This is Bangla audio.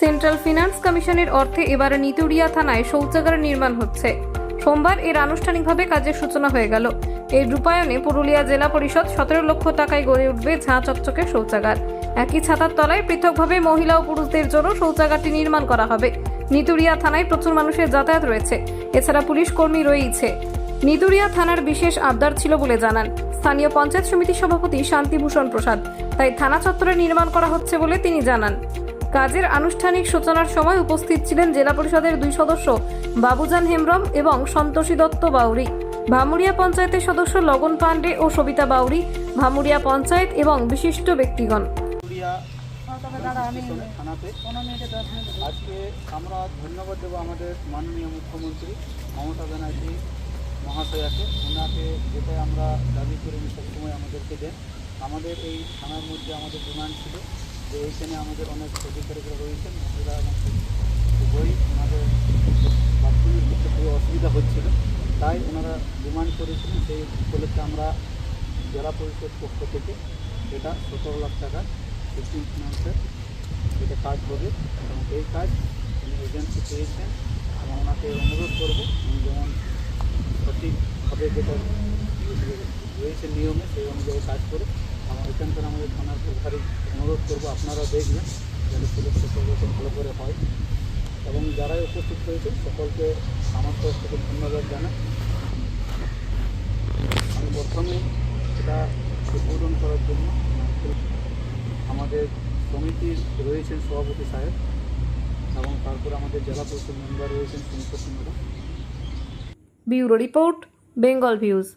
সেন্ট্রাল ফিনান্স কমিশনের অর্থে এবারে নিতুড়িয়া থানায় শৌচাগার নির্মাণ হচ্ছে। সোমবার এর আনুষ্ঠানিকভাবে কাজের সূচনা হয়ে গেল। এই রূপায়ণে পুরুলিয়া জেলা পরিষদ সতেরো লক্ষ টাকায় গড়ে উঠবে ঝাঁ চকচকে শৌচাগার। একই ছাতার তলায় পৃথকভাবে মহিলা ও পুরুষদের জন্য শৌচাগারটি নির্মাণ করা হবে। নিতুড়িয়া থানায় প্রচুর মানুষের যাতায়াত রয়েছে। এছাড়া পুলিশ কর্মী রয়েছে নিতুড়িয়া থানার বিশেষ আবদার ছিল বলে জানান। স্থানীয় পঞ্চায়েত সমিতির সভাপতি শান্তিভূষণ প্রসাদ। তাই থানা চত্বরে নির্মাণ করা হচ্ছে বলে তিনি জানান। কাজের আনুষ্ঠানিক সূচনার সময় উপস্থিত ছিলেন জেলা পরিষদের দুই সদস্য বাবুজান হেমব্রম এবং সন্তোষী দত্ত বাউরি, ভামুরিয়া পঞ্চায়েতের সদস্য লগন পাণ্ডে ও সবিতা বাউরি, ভামুরিয়া পঞ্চায়েত এবং বিশিষ্ট ব্যক্তিগণ। আজকে আমরা ধন্যবাদ দেবো আমাদের মাননীয় মুখ্যমন্ত্রী মমতা ব্যানার্জি মহাশয়াকে ওনাকে যেটা আমরা দাবি করে উনি সবসময় আমাদেরকে দেন। আমাদের এই থানার মধ্যে আমাদের ডিমান্ড ছিল যে এইখানে আমাদের অনেক অধিকারীরা রয়েছেন, মহিলা বই ওনাদের বাথরুমের ক্ষেত্রে খুবই অসুবিধা হচ্ছিল। তাই ওনারা ডিমান্ড করেছিলেন সেই উপলক্ষে আমরা জেলা পরিষদ পক্ষ থেকে এটা সতেরো লাখ টাকা ফিফটিন ফিনান্সের এটা কাজ হবে। এবং এই কাজ উনি এজেন্সি পেয়েছেন। এবং ওনাকে অনুরোধ করব যেমন যেটা রয়েছে নিয়মে, সেই অনুযায়ী কাজ করে এবং এখানকার আমাদের থানার প্রভারী অনুরোধ করব আপনারা দেখবেন যেন পুলিশ প্রশাসন ভালো করে হয়। এবং যারাই উপস্থিত হয়েছে সকলকে আমার তরফ থেকে ধন্যবাদ জানাই। আমি প্রথমে এটা উদ্বোধন করার জন্য আমাদের সমিতির রয়েছেন সভাপতি সাহেব, এবং তারপরে আমাদের জেলা পরিষদ মেম্বার রয়েছেন সুমিত্র সিংহরা ব্যুরো রিপোর্ট। બેંગોલ વ્યૂઝ